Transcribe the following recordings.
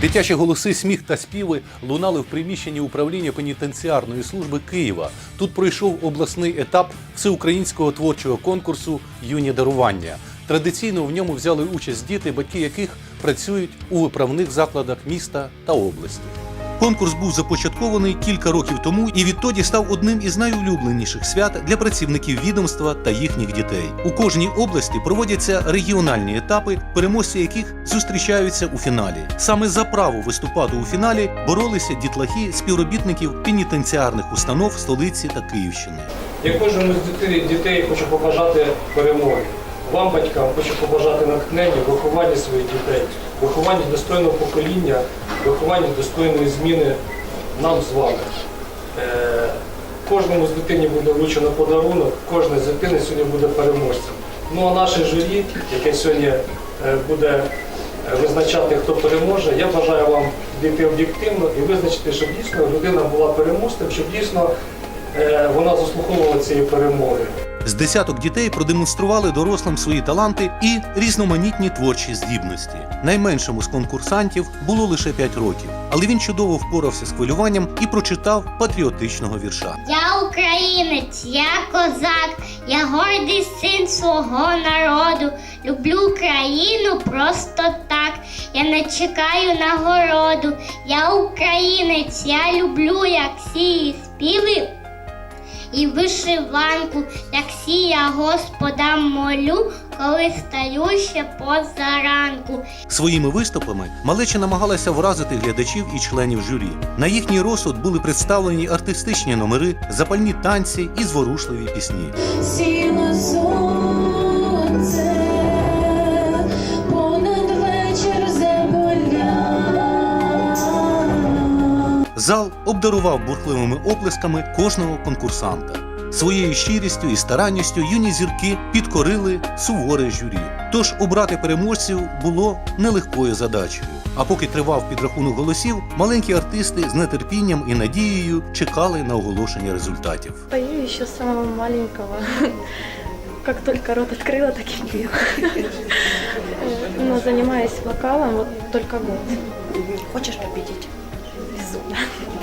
Дитячі голоси, сміх та співи лунали в приміщенні управління пенітенціарної служби Києва. Тут пройшов обласний етап всеукраїнського творчого конкурсу Юні дарування. Традиційно в ньому взяли участь діти, батьки яких працюють у виправних закладах міста та області. Конкурс був започаткований кілька років тому і відтоді став одним із найулюбленіших свят для працівників відомства та їхніх дітей. У кожній області проводяться регіональні етапи, переможці яких зустрічаються у фіналі. Саме за право виступати у фіналі боролися дітлахи співробітників пенітенціарних установ столиці та Київщини. Я кожному з дітей, дітей хочу побажати перемоги. Вам, батькам, хочу побажати натхнення, виховання своїх дітей, виховання достойного покоління, виховання достойної зміни нам з вами. Е, кожному з дитині буде вручено подарунок, кожна з дитини сьогодні буде переможцем. Ну а наше журі, яке сьогодні е, буде е, визначати, хто переможе, я бажаю вам дійти об'єктивно і визначити, щоб дійсно людина була переможцем, щоб дійсно вона заслуховувала цієї перемоги. З десяток дітей продемонстрували дорослим свої таланти і різноманітні творчі здібності. Найменшому з конкурсантів було лише 5 років, але він чудово впорався з хвилюванням і прочитав патріотичного вірша. Я українець, я козак, я гордий син свого народу. Люблю країну просто так. Я не чекаю нагороду. Я українець, я люблю, як сії співи. І вишиванку, як сія Господа молю, коли стаю ще позаранку. Своїми виступами малеча намагалася вразити глядачів і членів журі. На їхній розсуд були представлені артистичні номери, запальні танці і зворушливі пісні. Зал обдарував бурхливими оплесками кожного конкурсанта. Своєю щирістю і старанністю юні зірки підкорили суворе журі. Тож обрати переможців було нелегкою задачею. А поки тривав підрахунок голосів, маленькі артисти з нетерпінням і надією чекали на оголошення результатів. Пою еще с самого маленького. Как только рот открыла, так и пела. Э, Но занимаюсь вокалом вот только год. Хочешь победить?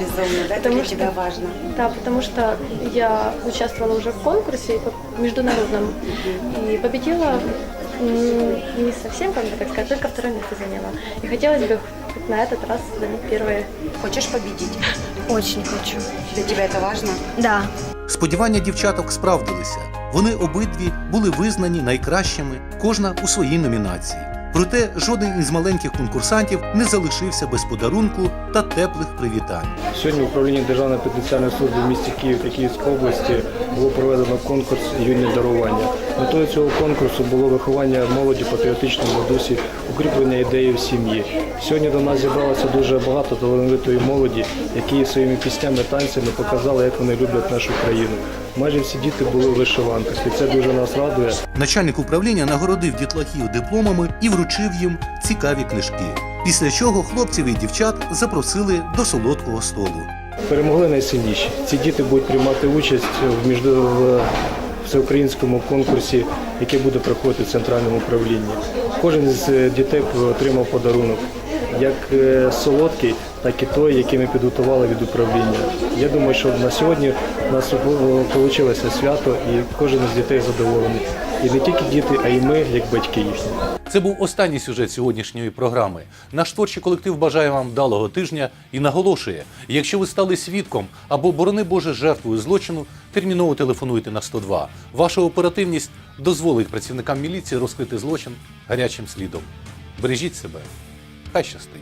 Безумно. Безумно, да? Это Потому для что- тебя важно. Да, потому что я участвовала уже в конкурсе по- международном и победила м, не совсем, как бы так сказать, только второе место заняла. И хотелось бы хоть на этот раз занять первое. Хочешь победить? Очень хочу. Для тебя это важно? Да. Сподівання дівчаток справдилися. Вони обидві були визнані найкращими, кожна у своїй номінації. Проте жоден із маленьких конкурсантів не залишився без подарунку та теплих привітань. Сьогодні в управлінні Державної пенітенціарної служби в місті Київ та Київській області було проведено конкурс юні дарування. Метою цього конкурсу було виховання молоді в патріотичному дусі, укріплення ідеї в сім'ї. Сьогодні до нас зібралося дуже багато талановитої молоді, які своїми піснями, танцями показали, як вони люблять нашу країну. Майже всі діти були в вишиванках, і це дуже нас радує. Начальник управління нагородив дітлахів дипломами і вручив їм цікаві книжки. Після чого хлопців і дівчат запросили до солодкого столу. Перемогли найсильніші. Ці діти будуть приймати участь в між... всеукраїнському конкурсі, який буде проходити в центральному управлінні. Кожен з е, дітей отримав подарунок, як е, солодкий, так і той, який ми підготували від управління. Я думаю, що на сьогодні у нас вийшло свято, і кожен з дітей задоволений. І не тільки діти, а й ми, як батьки їхні. Це був останній сюжет сьогоднішньої програми. Наш творчий колектив бажає вам вдалого тижня і наголошує: якщо ви стали свідком або борони Боже жертвою злочину, терміново телефонуйте на 102. Ваша оперативність дозволить працівникам міліції розкрити злочин гарячим слідом. Бережіть себе, хай щастить.